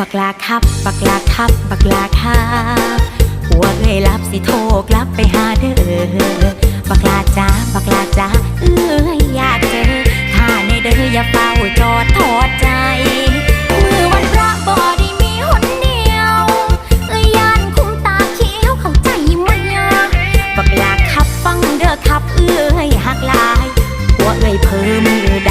บักลาครับ บักลาครับ บักลาครับหัวเคยรับสิโทกลับไปหาเธอบักลาจ้าบักลาจ้าเอออยากเจอถ้าในเด้ออย่าเฝ้าจอดทอดใจมือวันระบอไมีหนเดียวอ้ยานคุมตาเขียวเข้าใจมั้บักลาครับฟังเด้อครับเอ้ยหักลายหัวเอ้ยเพิ่มเด้อ